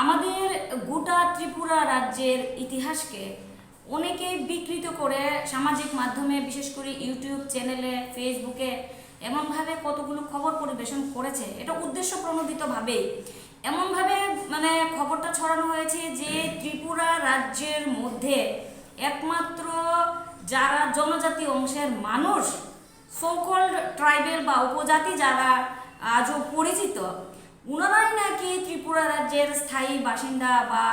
আমাদের গোটা ত্রিপুরা রাজ্যের ইতিহাসকে অনেকেই বিকৃত করে সামাজিক মাধ্যমে, বিশেষ করে ইউটিউব চ্যানেলে, ফেসবুকে এমনভাবে কতগুলো খবর পরিবেশন করেছে, এটা উদ্দেশ্য প্রণোদিতভাবেই। এমনভাবে মানে খবরটা ছড়ানো হয়েছে যে ত্রিপুরা রাজ্যের মধ্যে একমাত্র যারা জনজাতি অংশের মানুষ সোকল্ড ট্রাইবেল বা উপজাতি যারা আজও পরিচিত উনারাই নাকি ত্রিপুরা রাজ্যের স্থায়ী বাসিন্দা বা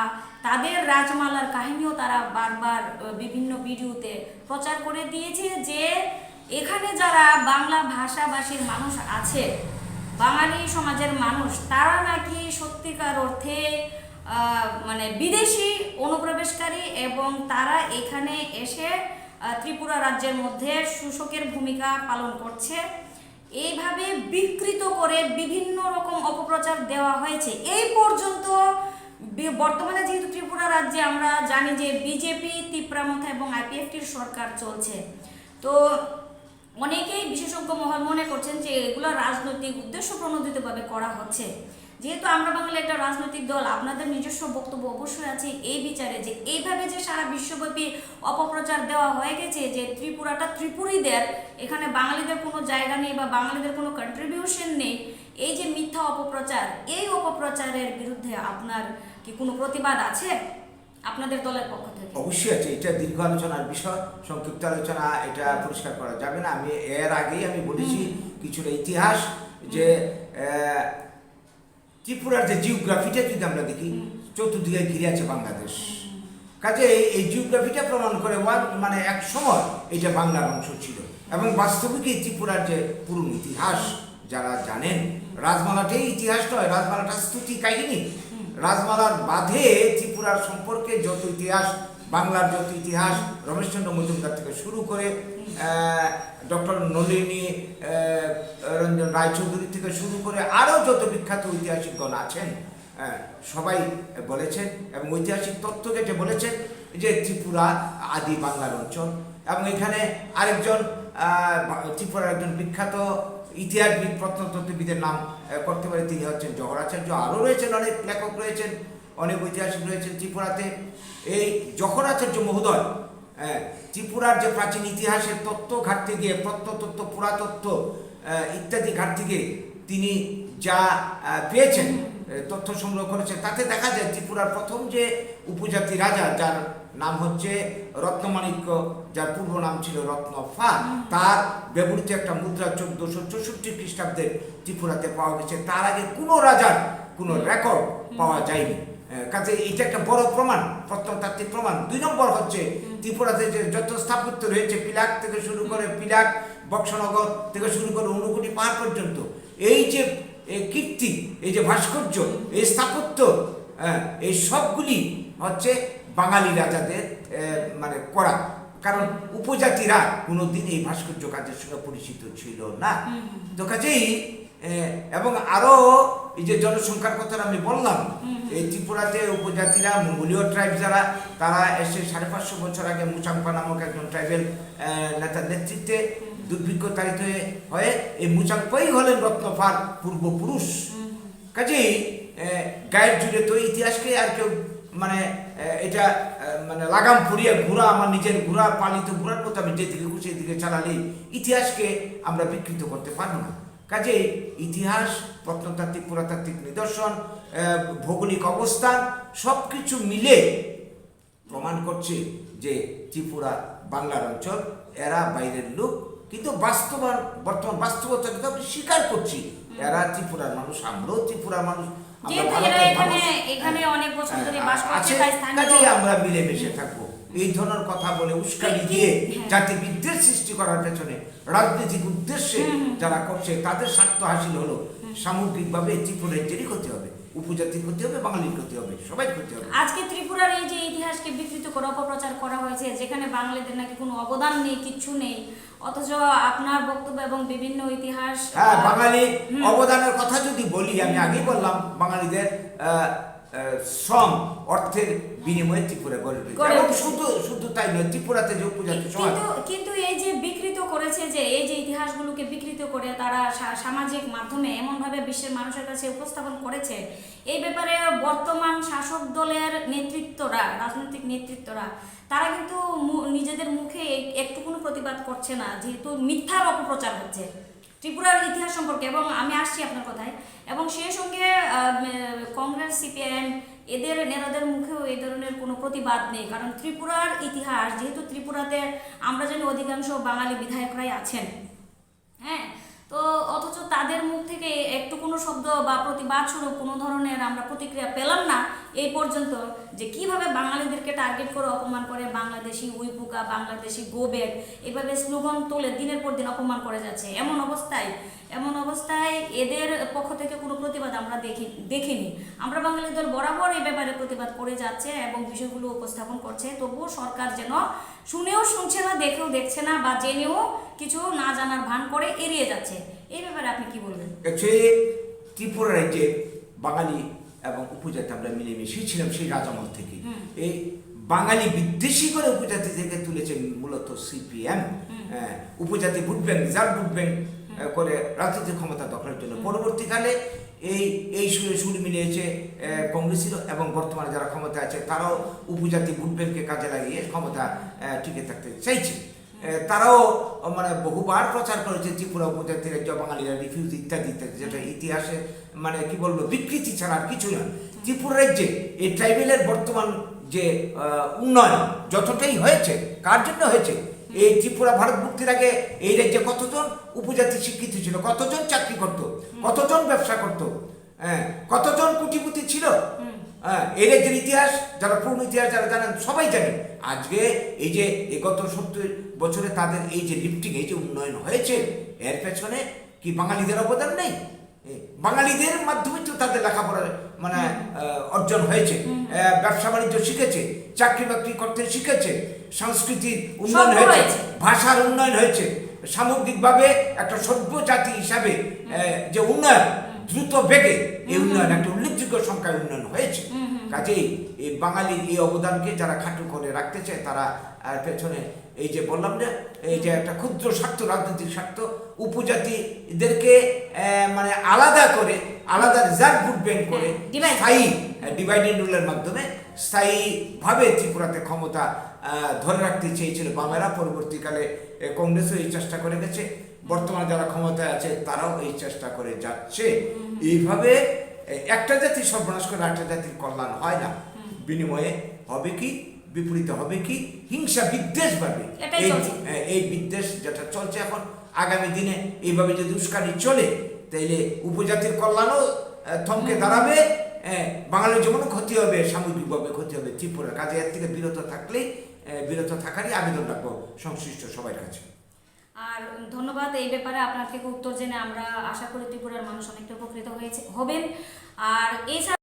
তাদের রাজমালার কাহিনীও তারা বারবার বিভিন্ন ভিডিওতে প্রচার করে দিয়েছে যে এখানে যারা বাংলা ভাষাভাষীর মানুষ আছে, বাঙালি সমাজের মানুষ, তারা নাকি সত্যিকার অর্থে মানে বিদেশি অনুপ্রবেশকারী এবং তারা এখানে এসে ত্রিপুরা রাজ্যের মধ্যে শোষকের ভূমিকা পালন করছে। এইভাবে বিকৃত করে বিভিন্ন রকম অপপ্রচার দেওয়া হয়েছে। এই পর্যন্ত বর্তমানে যেহেতু ত্রিপুরা রাজ্যে আমরা জানি যে বিজেপি তিপ্রামথা এবং আইপিএফটির সরকার চলছে। তো অনেকেই বিশেষজ্ঞ মহল মনে করছেন যে এগুলো রাজনৈতিক উদ্দেশ্য প্রণোদিতভাবে করা হচ্ছে। যেহেতু আমরা বাংলা একটা রাজনৈতিক দল আপনাদের নিজস্ব বক্তব্য অবশ্যই আছে এই বিচারে যে এইভাবে যে সারা বিশ্বব্যাপী অপপ্রচার দেওয়া হয়ে গেছে যে ত্রিপুরাটা ত্রিপুরীদের এখানে বাঙালিদের কোনো জায়গা নেই বা বাঙালিদের কোনো কন্ট্রিবিউশন নেই এই যে মিথ্যা অপপ্রচার এই অপপ্রচারের বিরুদ্ধে আপনার কি কোনো প্রতিবাদ আছে? আপনাদের দলের পক্ষ থেকে। অবশ্যই আছে এটা দীর্ঘ আলোচনার বিষয় সংক্ষিপ্ত আলোচনা এটা পরিষ্কার করা যাবে না। আমি এর আগেই আমি বলেছি কিছুটা ইতিহাস যে ত্রিপুরার যে জিওগ্রাফিটা যদি আমরা দেখি চতুর্দিকে ঘিরে আছে বাংলাদেশ। কাজে এই জিওগ্রাফিটা প্রমাণ করে ওয়ান মানে এক সময় এটা বাংলার অংশ ছিল। এবং বাস্তবিকই ত্রিপুরার যে পুরনো ইতিহাস যারা জানেন রাজমালাটাই ইতিহাস নয় রাজমালাটা স্তুতি কাহিনী। রাজমালার বাঁধে ত্রিপুরার সম্পর্কে যত ইতিহাস বাংলার যত ইতিহাস রমেশচন্দ্র মজুমদার থেকে শুরু করে ডক্টর নলিনী রঞ্জন রায়চৌধুরী থেকে শুরু করে আরও যত বিখ্যাত ঐতিহাসিকগণ আছেন সবাই বলেছেন এবং ঐতিহাসিক তথ্য যেটা বলেছেন যে ত্রিপুরা আদি বাংলার অঞ্চল এবং এখানে আরেকজন ত্রিপুরার একজন বিখ্যাত ইতিহাসবিদ প্রত্নতত্ত্ববিদের নাম করতে পারে, তিনি হচ্ছেন জহরাচার্য আরও রয়েছেন অনেক লেখক রয়েছেন। অনেক ঐতিহাসিক রয়েছেন ত্রিপুরাতে। এই জহরাচার্য মহোদয় হ্যাঁ, ত্রিপুরার যে প্রাচীন ইতিহাসের তত্ত্ব ঘাটতে গিয়ে প্রত্নতত্ত্ব পুরাতত্ত্ব ইত্যাদি ঘাটতে গিয়ে তিনি যা পেয়েছেন তথ্য সংগ্রহ করেছেন তাতে দেখা যায় ত্রিপুরার প্রথম যে উপজাতি রাজা যার নাম হচ্ছে রত্নমাণিক্য যার পূর্ব নাম ছিল রত্নফা তার ব্যবহৃত একটা মুদ্রা চোদ্দশো চৌষট্টি খ্রিস্টাব্দের ত্রিপুরাতে পাওয়া গেছে। তার আগে কোনো রাজার কোনো রেকর্ড পাওয়া যায়নি। কাজে এটা একটা বড় প্রমাণ প্রত্নতাত্ত্বিক প্রমাণ। দুই নম্বর হচ্ছে ত্রিপুরাতে যে যত স্থাপত্য রয়েছে পিলাক থেকে শুরু করে পিলাক বক্সনগর থেকে শুরু করে অনুকুটি পাহাড় পর্যন্ত এই যে কীর্তি এই যে ভাস্কর্য এই স্থাপত্য এই সবগুলি হচ্ছে বাঙালি রাজাদের মানে করা। কারণ উপজাতিরা কোনোদিন এই ভাস্কর্য কাজের সঙ্গে পরিচিত ছিল না। তো কাজেই এবং আরও এই যে জনসংখ্যার কথা আমি বললাম এই ত্রিপুরাতে উপজাতিরা মঙ্গোলীয় ট্রাইব যারা তারা এসে সাড়ে পাঁচশো বছর আগে মুচাংপা নামক একজন ট্রাইবেল নেতার নেতৃত্বে দুর্ভিক্ষ তাড়িত হয়ে- এই মুচাংপাই হলেন রত্নফার পূর্বপুরুষ। কাজেই গায়ের জুড়ে তো ইতিহাসকে আর কেউ মানে এটা মানে লাগাম ফুরিয়ে ঘোরা আমার নিজের ঘোরা পালিত ঘোরার মতো আমি যেদিকে খুশি এদিকে চালালেই ইতিহাসকে আমরা বিকৃত করতে পারব না। কাজেই ইতিহাস প্রত্নতাত্ত্বিক পুরাতাত্ত্বিক নিদর্শন ভৌগোলিক অবস্থান সব কিছু মিলে প্রমাণ করছে যে ত্রিপুরা বাংলার অঞ্চল এরা বাইরের লোক কিন্তু বাস্তবায়ন বর্তমান বাস্তবতাকে তো আমি স্বীকার করছি। এরা ত্রিপুরার মানুষ আমরাও ত্রিপুরার মানুষ আমরা হ্যাঁ, বাস করছে আছে, কাজেই আমরা মিলেমিশে থাকব। এই ধরনের কথা বলে উস্কানি দিয়ে হ্যাঁ। জাতি বিদ্বেষ সৃষ্টি করার পেছনে রাজনৈতিক উদ্দেশ্যে যারা করছে তাদের স্বার্থ হাসিল হলো। সামগ্রিকভাবে ত্রিপুরের ক্ষতি হবে উপজাতির ক্ষতি হবে বাঙালির ক্ষতি হবে সবাই ক্ষতি হবে। আজকে ত্রিপুরার এই যে ইতিহাসকে বিকৃত করে অপপ্রচার করা হয়েছে যেখানে বাঙালিদের নাকি কোনো অবদান নেই কিচ্ছু নেই অথচ আপনার বক্তব্য এবং বিভিন্ন ইতিহাস হ্যাঁ বাঙালি অবদানের কথা যদি বলি আমি আগেই বললাম বাঙালিদের শ্রম অর্থের বিনিময়ে ত্রিপুরা এবং শুধু শুধু তাই নয় ত্রিপুরাতে যে উপজাতি সমাজ কিন্তু এই যে বিকৃত করেছে যে এই যে ইতিহাসগুলোকে বিকৃত করে তারা সামাজিক মাধ্যমে এমনভাবে বিশ্বের মানুষের কাছে উপস্থাপন করেছে এই ব্যাপারে বর্তমান শাসক দলের নেতৃত্বরা রাজনৈতিক নেতৃত্বরা তারা কিন্তু নিজেদের মুখে এক- একটুকুনো প্রতিবাদ করছে না যেহেতু মিথ্যার অপপ্রচার হচ্ছে। ত্রিপুরার ইতিহাস সম্পর্কে, এবং আমি আসছি আপনার কথায়। এবং সেই সঙ্গে কংগ্রেস, সিপিএম, এদের নেতাদের মুখেও এই ধরনের কোনো প্রতিবাদ নেই। কারণ ত্রিপুরার ইতিহাস, যেহেতু ত্রিপুরাতে আমরা জানি অধিকাংশ বাঙালি বিধায়করাই আছেন। হ্যাঁ? তো অথচ তাদের মুখ থেকে একটু কোনো শব্দ বা প্রতিবাদ স্বরূপ কোনো ধরনের আমরা প্রতিক্রিয়া পেলাম না। এই পর্যন্ত যে কীভাবে বাঙালিদেরকে টার্গেট করে অপমান করে বাংলাদেশি উইপুকা বাংলাদেশি গোবেট এভাবে স্লোগান তোলে দিনের পর দিন অপমান করে যাচ্ছে। এমন অবস্থায় এমন অবস্থায় এদের পক্ষ থেকে কোনো প্রতিবাদ আমরা দেখি, দেখিনি। আমরা বাঙালি দল বরাবর এই ব্যাপারে প্রতিবাদ করে যাচ্ছে এবং বিষয়গুলো উপস্থাপন করছে। তবুও সরকার যেন শুনেও শুনছে না, দেখেও দেখছে না বা জেনেও কিছু না জানার ভান করে এড়িয়ে যাচ্ছে। এই ব্যাপারে আপনি কি বলবেন? ত্রিপুরা রাজ্যে বাঙালি এবং উপজাতি আমরা মিলেমিশেই ছিলাম সেই রাজামল থেকে। এই বাঙালি বিদ্বেষী করে উপজাতি থেকে তুলেছে মূলত সিপিএম উপজাতি vote bank reserve vote bank করে রাজনৈতিক ক্ষমতা দখলের জন্য। পরবর্তীকালে এই এই সুরে সুর মিলিয়েছে কংগ্রেসেরও এবং বর্তমানে যারা ক্ষমতা আছে তারাও উপজাতি ভোট ব্যাংককে কাজে লাগিয়ে ক্ষমতা টিকে থাকতে চাইছে। তারাও মানে বহুবার প্রচার করেছে ত্রিপুরা উপজাতি রাজ্য বাঙালিরা রিফিউজ ইত্যাদি ইত্যাদি যেটা ইতিহাসে মানে কি বলব বিকৃতি ছাড়া আর কিছু না। ত্রিপুরা রাজ্যে এই ট্রাইবেলের বর্তমান যে উন্নয়ন যতটাই হয়েছে কার জন্য হয়েছে? এই ত্রিপুরা ভারত মুক্তির আগে এই রাজ্যে কতজন উপজাতি শিক্ষিত ছিল? কতজন চাকরি করত? কতজন ব্যবসা করত? হ্যাঁ কতজন কুটিপুতি ছিল? হ্যাঁ এই রাজ্যের ইতিহাস যারা পূর্ণ ইতিহাস যারা জানেন সবাই জানেন আজকে এই যে এই গত সত্তর বছরে তাদের এই যে লিফটিং এই যে উন্নয়ন হয়েছে এর পেছনে কি বাঙালিদের অবদান নেই? বাঙালিদের মাধ্যমে তো তাদের লেখাপড়া মানে অর্জন হয়েছে। ব্যবসা বাণিজ্য শিখেছে চাকরি বাকরি করতে শিখেছে সংস্কৃতির উন্নয়ন হয়েছে। ভাষার উন্নয়ন হয়েছে। সামগ্রিকভাবে একটা সভ্য জাতি হিসাবে যে উন্নয়ন দ্রুত বেগে এই উন্নয়ন একটা সংখ্যায় উন্নয়ন হয়েছে। কাজেই এই বাঙালির এই অবদানকে যারা খাটো করে রাখতে চায় তারা পেছনে এই যে বললাম যে এই যে একটা ক্ষুদ্র স্বার্থ রাজনৈতিক স্বার্থ উপজাতিদেরকে মানে আলাদা করে আলাদা রিজার্ভ ভোট ব্যাংক করে. স্থায়ী ডিভাইডেড রুলের মাধ্যমে স্থায়ীভাবে ত্রিপুরাতে ক্ষমতা ধরে রাখতে চেয়েছিল বামেরা। পরবর্তীকালে কংগ্রেসও এই চেষ্টা করে গেছে। বর্তমানে যারা ক্ষমতায় আছে তারাও এই চেষ্টা করে যাচ্ছে। এইভাবে একটা জাতি সর্বনাশ করে একটা জাতির কল্যাণ হয় না। বিনিময়ে হবে কি? বিপরীতে হবে কি? হিংসা বিদ্বেষ বাড়বে। এই- এই বিদ্বেষ যেটা চলছে এখন আগামী দিনে এইভাবে যদি উস্কানি চলে তাইলে উপজাতির কল্যাণও থমকে দাঁড়াবে। বাঙালির যেমনও ক্ষতি হবে সামগ্রিকভাবে ক্ষতি হবে। ত্রিপুরার কাজে এর থেকে বিরত থাকলেই আহ, বিরত থাকারই আবেদন রাখব সংশ্লিষ্ট সবার কাছে। আর ধন্যবাদ, এই ব্যাপারে আপনার থেকে উত্তর জেনে আমরা আশা করি ত্রিপুরার মানুষ অনেকটা উপকৃত হয়েছে, হবেন। আর এছাড়া